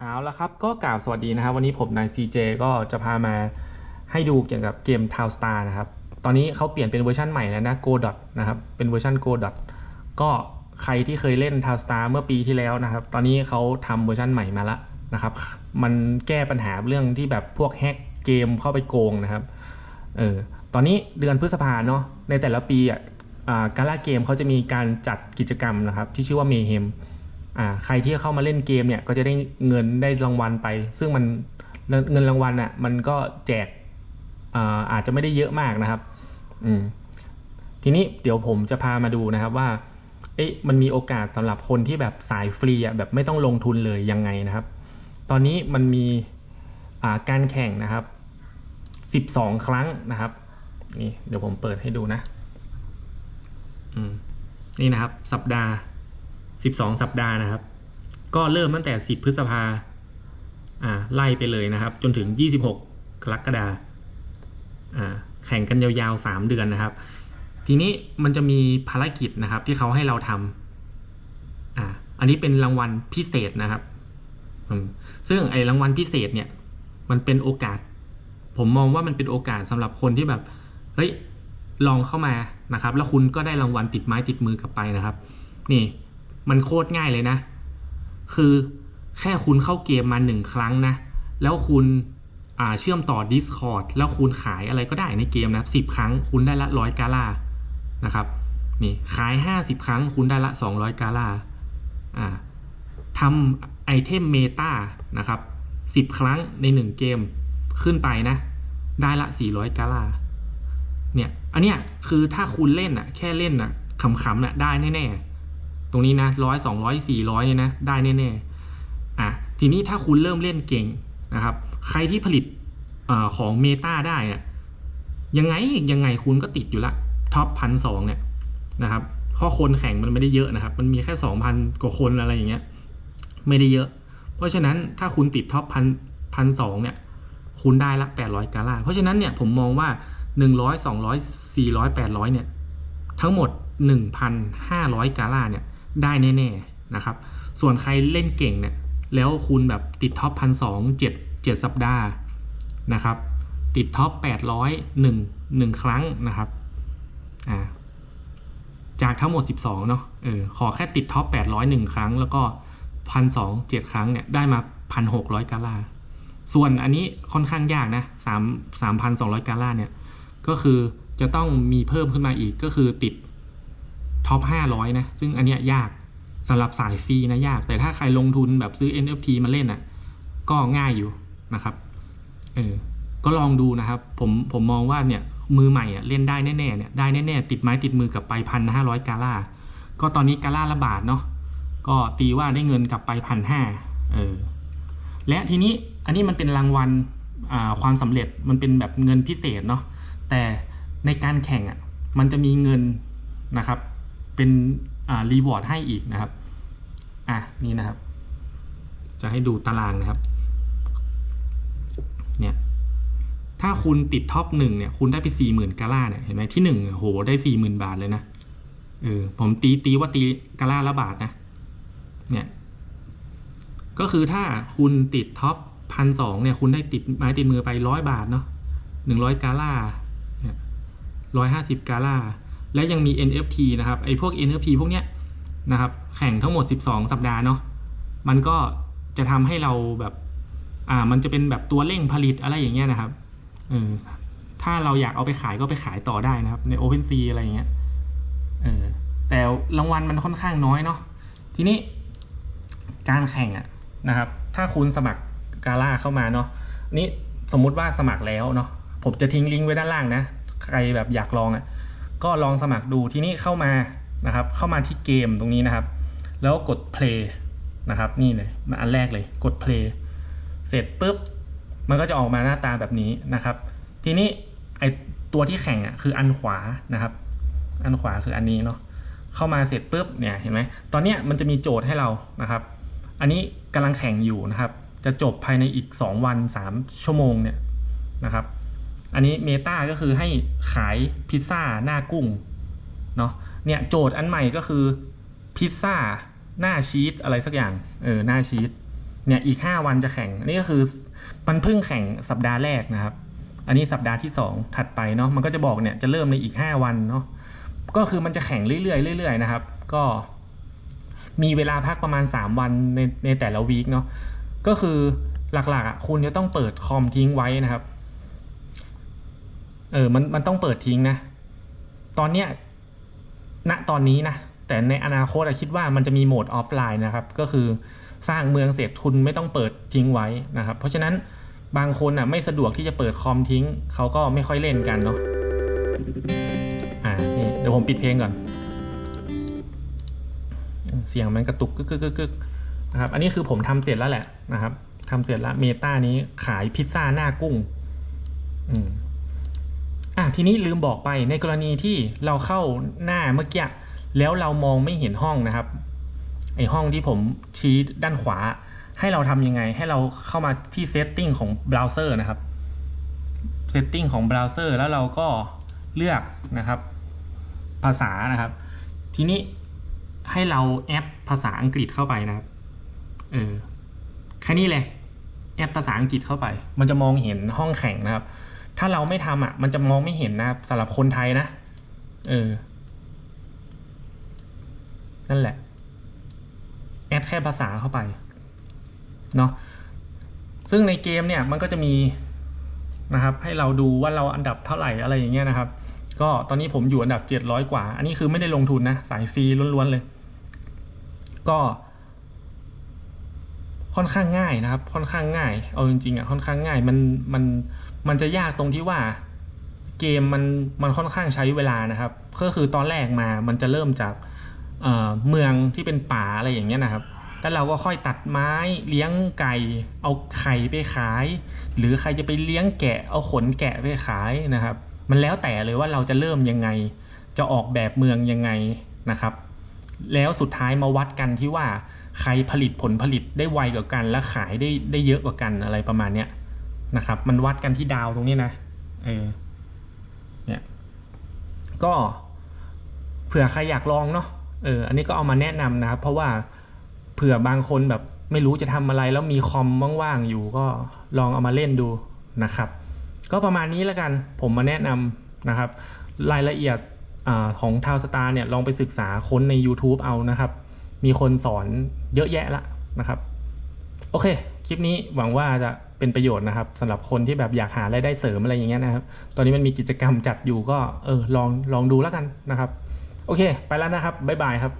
เอาละครับก็กล่าวสวัสดีนะครับ วันนี้ผมนาย CJ ก็จะพามาให้ดูเกี่ยวกับเกม t o w n Star นะครับ ตอนนี้เขาเปลี่ยนเป็นเวอร์ชันใหม่แล้วนะ Go Dot นะครับเป็นเวอร์ชัน Go Dot ก็ใครที่เคยเล่น t o w n Star เมื่อปีที่แล้วนะครับ ตอนนี้เขาทำเวอร์ชันใหม่มาแล้วนะครับ มันแก้ปัญหาเรื่องที่แบบพวกแฮกเกมเข้าไปโกงนะครับเออตอนนี้เดือนพฤษภาเนาะในแต่ละปีอะการล่าเกมเขาจะมีการจัดกิจกรรมนะครับที่ชื่อว่า Mayhem อ่าใครที่เข้ามาเล่นเกมเนี่ยก็จะได้เงินได้รางวัลไป ซึ่งมันเงินรางวัลอะมันก็แจกอ่าอาจจะไม่ได้เยอะมากนะครับอืมทีนี้เดี๋ยวผมจะพามาดูนะครับว่าเอ๊ะมันมีโอกาสสำหรับคนที่แบบสายฟรีอะแบบไม่ต้องลงทุนเลยยังไงนะครับ ตอนนี้มันมีอ่าการแข่งนะครับ 12 ครั้งนะครับนี่เดี๋ยวผมเปิดให้ดูนะอืมนี่นะครับสัปดาห์ 12 สัปดาห์นะครับ ก็เริ่มตั้งแต่ 10 พฤษภาอ่าไล่ไปเลยนะครับ จนถึง 26 กรกฎาอ่าแข่งกันยาวๆ 3 เดือนนะครับ ทีนี้มันจะมีภารกิจนะครับที่เขาให้เราทำอ่าอันนี้เป็นรางวัลพิเศษนะครับ ซึ่งไอ้รางวัลพิเศษเนี่ยมันเป็นโอกาส ผมมองว่ามันเป็นโอกาสสำหรับคนที่แบบเฮ้ยลองเข้ามานะครับ แล้วคุณก็ได้รางวัลติดไม้ติดมือกลับไปนะครับ นี่ มันโคตรง่ายเลยนะ คือแค่คุณเข้าเกมมาหนึ่งครั้งนะ แล้วคุณเชื่อมต่อ Discord แล้วคุณขายอะไรก็ได้ในเกมนะสิบครั้งคุณได้ละร้อยกาล่านะครับนี่ขายห้าสิบครั้งคุณได้ละสองร้อยกาล่าอ่าทำไอเทมเมตานะครับสิบครั้งในหนึ่งเกมขึ้นไปนะ ได้ละสี่ร้อยกาล่าเนี่ย อันเนี้ยคือถ้าคุณเล่นอะแค่เล่นอะขำๆน่ะได้แน่ๆ รงนี้นะร้อยสองร้อยสี่ร้อยเนี่ยนะได้แน่ๆอะทีนี้ถ้าคุณเริ่มเล่นเก่งนะครับ ใครที่ผลิตอของเมตาได้อะยังไงยังไงคุณก็ติดอยู่ละท็อปพันสองเนี่ยนะครับเพราะคนแข่งมันไม่ได้เยอะนะครับ มันมีแค่สองพันกว่าคนอะไรอย่างเงี้ย ไม่ได้เยอะ เพราะฉะนั้นถ้าคุณติดท็อปพันพันสองเนี่ย คุณได้ละแปดร้อยกาล่าเพราะฉะนั้นเนี่ยผมมองว่าหนึ่งร้อยสองร้อยสี่ร้อยแปดร้อยเนี่ย ทั้งหมด1,500กาล่าเนี่ย ได้แน่ๆนะครับ ส่วนใครเล่นเก่งเนี่ยแล้วคุณแบบติดท็อปพันสองเจ็ดเจ็ดสัปดาห์นะครับ ติดท็อปแปดร้อยหนึ่งหนึ่งครั้งนะครับอ่าจากทั้งหมด 12เนาะเออขอแค่ติดท็อป800หนึ่งครั้ง แล้วก็พันสองเจ็ดครั้งเนี่ยได้มาพันหกร้อยกาลาส่วนอันนี้ค่อนข้างยากนะสามสามพันสองร้อยกาลาเนี่ยก็คือจะต้องมีเพิ่มขึ้นมาอีกก็คือติด ท็อป500 นะ ซึ่งอันเนี้ยยากสำหรับสายฟรีนะยาก แต่ถ้าใครลงทุนแบบซื้อ NFT มาเล่นอะ ก็ง่ายอยู่นะครับ เออ ก็ลองดูนะครับ ผมผมมองว่าเนี่ยมือใหม่อะเล่นได้แน่ๆเนี่ยได้แน่ๆติดไม้ติดมือกลับไปพันห้าร้อยกาล่า ก็ตอนนี้กาล่าละบาทเนาะ ก็ตีว่าได้เงินกลับไปพันห้าเออ และทีนี้อันนี้มันเป็นรางวัลความสำเร็จมันเป็นแบบเงินพิเศษเนาะ แต่ในการแข่งอะมันจะมีเงินนะครับ เป็นรีวอร์ดให้อีกนะครับอะนี่นะครับ จะให้ดูตารางนะครับเนี่ยถ้าคุณติดท็อปหนึ่งเนี่ยคุณได้ไปสี่หมื่นกาล่าเนี่ยเห็นไหมที่หนึ่งโหได้สี่หมื่นบาทเลยนะเออผมตีตีว่าตีกาล่าละบาทนะเนี่ยก็คือถ้าคุณติดท็อปพันสองเนี่ยคุณได้ติดไม้ติดมือไปร้อยบาทเนาะหนึ่งร้อยกาล่าร้อยห้าสิบกาล่า และยังมี NFT นะครับไอ้พวก NFT พวกเนี้ยนะครับแข่งทั้งหมด 12 สัปดาห์เนาะมันก็จะทำให้เราแบบอ่ามันจะเป็นแบบตัวเร่งผลิตอะไรอย่างเงี้ยนะครับเออถ้าเราอยากเอาไปขายก็ไปขายต่อได้นะครับ ใน OpenSea อะไรอย่างเงี้ยเออแต่รางวัลมันค่อนข้างน้อยเนาะทีนี้การแข่งอะนะครับ ถ้าคุณสมัครกาล่าเข้ามาเนาะนี่สมมุติว่าสมัครแล้วเนาะผมจะทิ้งลิงก์ไว้ด้านล่างนะ ใครแบบอยากลองอะ่ะ ก็ลองสมัครดูที่นี่เข้ามานะครับ เข้ามาที่เกมตรงนี้นะครับ แล้วกด play นะครับ นี่เลยมาอันแรกเลยกด play เสร็จปุ๊บ มันก็จะออกมาหน้าตาแบบนี้นะครับ ทีนี้ไอตัวที่แข่งอะคืออันขวานะครับ อันขวาคืออันนี้เนาะเข้ามาเสร็จปุ๊บเนี่ยเห็นไหมตอนเนี้ยมันจะมีโจทย์ให้เรานะครับ อันนี้กำลังแข่งอยู่นะครับ จะจบภายในอีก 2 วัน 3 ชั่วโมงเนี่ยนะครับ อันนี้เมตาก็คือให้ขายพิซซ่าหน้ากุ้งเนาะเนี่ยโจทย์อันใหม่ก็คือพิซซ่าหน้าชีสอะไรสักอย่างเออหน้าชีสเนี่ยอีก 5 วันจะแข่งอันนี้ก็คือมันเพิ่งแข่งสัปดาห์แรกนะครับ อันนี้สัปดาห์ที่ 2 ถัดไปเนาะมันก็จะบอกเนี่ยจะเริ่มในอีก 5 วันเนาะก็คือมันจะแข่งเรื่อยๆเรื่อยๆนะครับ ก็มีเวลาพักประมาณ 3 วันในในแต่ละวีคเนาะก็คือหลักๆอะคุณจะต้องเปิดคอมทิ้งไว้นะครับ ออมันมันต้องเปิดทิ้งนะ ตอนเนี้ยณตอนนี้นะ แต่ในอนาคตอะคิดว่ามันจะมีโหมดออฟไลน์นะครับ ก็คือสร้างเมืองเสร็จคุณไม่ต้องเปิดทิ้งไว้นะครับ เพราะฉะนั้นบางคนอะไม่สะดวกที่จะเปิดคอมทิ้ง เขาก็ไม่ค่อยเล่นกันเนาะอ่านี่เดี๋ยวผมปิดเพลงก่อน เสียงมันกระตุกกึกกึกกึกกึกนะครับ อันนี้คือผมทำเสร็จแล้วแหละนะครับทำเสร็จแล้วเมตานี้ขายพิซซ่าหน้ากุ้ง อืม อะทีนี้ลืมบอกไปในกรณีที่เราเข้าหน้าเมื่อกี้แล้วเรามองไม่เห็นห้องนะครับไอห้องที่ผมชี้ด้านขวา ให้เราทำยังไง ให้เราเข้ามาที่ setting ของเบราว์เซอร์นะครับ setting ของเบราว์เซอร์แล้วเราก็เลือกนะครับ ภาษานะครับ ทีนี้ให้เราแอดภาษาอังกฤษเข้าไปนะครับ เออแค่นี้เลย แอดภาษาอังกฤษเข้าไป มันจะมองเห็นห้องแข่งนะครับ ถ้าเราไม่ทำอะ มันจะมองไม่เห็นนะสำหรับคนไทยนะ เออ นั่นแหละ แอดแค่ภาษาเข้าไป เนาะซึ่งในเกมเนี่ยมันก็จะมีนะครับ ให้เราดูว่าเราอันดับเท่าไหร่อะไรอย่างเงี้ยนะครับ ก็ตอนนี้ผมอยู่อันดับเจ็ดร้อยกว่า อันนี้คือไม่ได้ลงทุนนะ สายฟรีล้วนๆเลย ก็ค่อนข้างง่ายนะครับ ค่อนข้างง่าย เอาจริงๆอะค่อนข้างง่าย มันมัน มันจะยากตรงที่ว่าเกมมันมันค่อนข้างใช้เวลานะครับ ก็คือตอนแรกมามันจะเริ่มจากเอ่อเมืองที่เป็นป่าอะไรอย่างเงี้ยนะครับ แล้วเราก็ค่อยตัดไม้เลี้ยงไก่ เอาไข่ไปขาย หรือใครจะไปเลี้ยงแกะเอาขนแกะไปขายนะครับ มันแล้วแต่เลยว่าเราจะเริ่มยังไง จะออกแบบเมืองยังไงนะครับ แล้วสุดท้ายมาวัดกันที่ว่าใครผลิตผลผลิตได้ไวกว่ากัน และขายได้ได้เยอะกว่ากันอะไรประมาณเนี้ย นะครับ มันวัดกันที่ดาวตรงนี้นะเออเนี่ยก็เผื่อใครอยากลองเนาะเอออันนี้ก็เอามาแนะนำนะครับ เพราะว่าเผื่อบางคนแบบไม่รู้จะทำอะไรแล้วมีคอมว่างๆอยู่ก็ลองเอามาเล่นดูนะครับ ก็ประมาณนี้แล้วกันผมมาแนะนำนะครับ รายละเอียดอของทาวสตาร์เนี่ยลองไปศึกษาค้นใน YouTube เอานะครับ มีคนสอนเยอะแยะละนะครับ โอเค คลิปนี้หวังว่าจะ เป็นประโยชน์นะครับสำหรับคนที่แบบอยากหารายได้เสริมอะไรอย่างเงี้ยนะครับ ตอนนี้มันมีกิจกรรมจัดอยู่ก็เออลองลองดูแล้วกันนะครับ โอเค ไปแล้วนะครับบ๊ายบายครับ